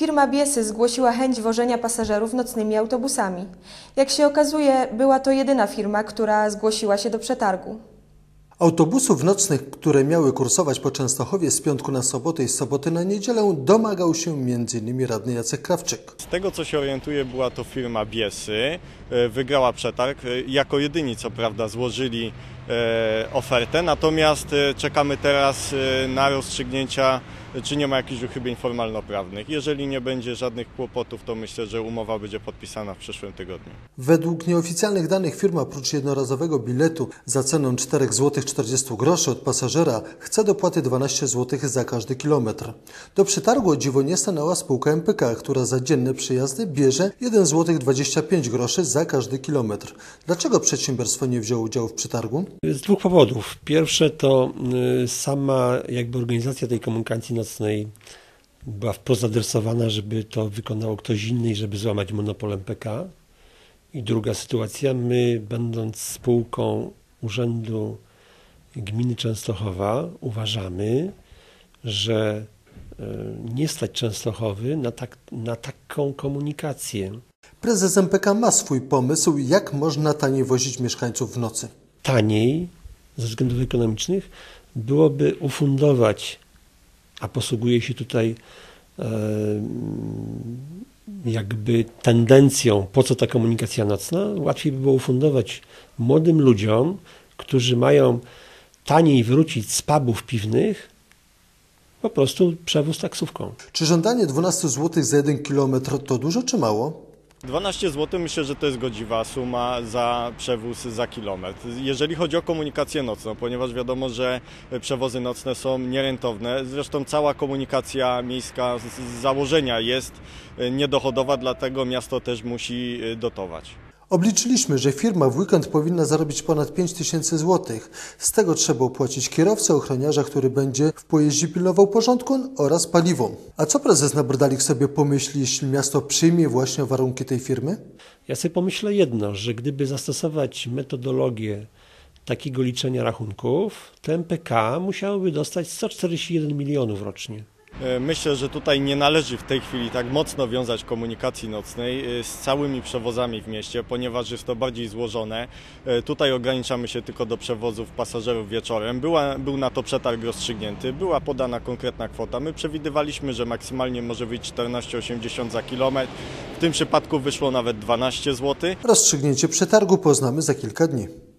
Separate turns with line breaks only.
Firma Biesy zgłosiła chęć wożenia pasażerów nocnymi autobusami. Jak się okazuje, była to jedyna firma, która zgłosiła się do przetargu.
Autobusów nocnych, które miały kursować po Częstochowie z piątku na sobotę i z soboty na niedzielę, domagał się m.in. radny Jacek Krawczyk.
Z tego co się orientuję, była to firma Biesy. E, Wygrała przetarg. E, Jako jedyni, co prawda, złożyli e, ofertę, natomiast czekamy teraz na rozstrzygnięcia, czy nie ma jakichś uchybień formalno-prawnych. Jeżeli nie będzie żadnych kłopotów, to myślę, że umowa będzie podpisana w przyszłym tygodniu.
Według nieoficjalnych danych firma oprócz jednorazowego biletu za cenę 4 zł 40 groszy od pasażera chce dopłaty 12 zł za każdy kilometr. Do przetargu o dziwo nie stanęła spółka MPK, która za dzienne przyjazdy bierze 1 zł 25 groszy za każdy kilometr. Dlaczego przedsiębiorstwo nie wzięło udziału w przetargu?
Z dwóch powodów. Pierwsze to y, sama jakby organizacja tej komunikacji nocnej była wprost adresowana, żeby to wykonało ktoś inny i żeby złamać monopol MPK. I druga sytuacja, my będąc spółką Urzędu Gminy Częstochowa uważamy, że y, nie stać Częstochowy na, tak, na taką komunikację.
Prezes MPK ma swój pomysł, jak można taniej wozić mieszkańców w nocy.
taniej ze względów ekonomicznych byłoby ufundować, a posługuje się tutaj e, jakby tendencją, po co ta komunikacja nocna, łatwiej by było ufundować młodym ludziom, którzy mają taniej wrócić z pubów piwnych, po prostu przewóz taksówką.
Czy żądanie 12 zł za 1 kilometr to dużo czy mało?
12 zł myślę, że to jest godziwa suma za przewóz za kilometr. Jeżeli chodzi o komunikację nocną, ponieważ wiadomo, że przewozy nocne są nierentowne, zresztą cała komunikacja miejska z z założenia jest e, niedochodowa, dlatego miasto też musi e, dotować.
Obliczyliśmy, że firma w weekend powinna zarobić ponad 5 tysięcy złotych. Z tego trzeba opłacić kierowcę, ochroniarza, który będzie w pojeździe pilnował porządku oraz paliwo. A co prezes Nabrdalik sobie pomyśli, jeśli miasto przyjmie właśnie warunki tej firmy?
Ja sobie pomyślę jedno, że gdyby zastosować metodologię takiego liczenia rachunków, to MPK musiałoby dostać 141 milionów rocznie.
E, Myślę, że tutaj nie należy w tej chwili tak mocno wiązać komunikacji nocnej e, z całymi przewozami w mieście, ponieważ jest to bardziej złożone. E, Tutaj ograniczamy się tylko do przewozów pasażerów wieczorem. Była, był na to przetarg rozstrzygnięty, była podana konkretna kwota. My przewidywaliśmy, że maksymalnie może być 14,80 za kilometr. W tym przypadku wyszło nawet 12 zł.
Rozstrzygnięcie przetargu poznamy za kilka dni.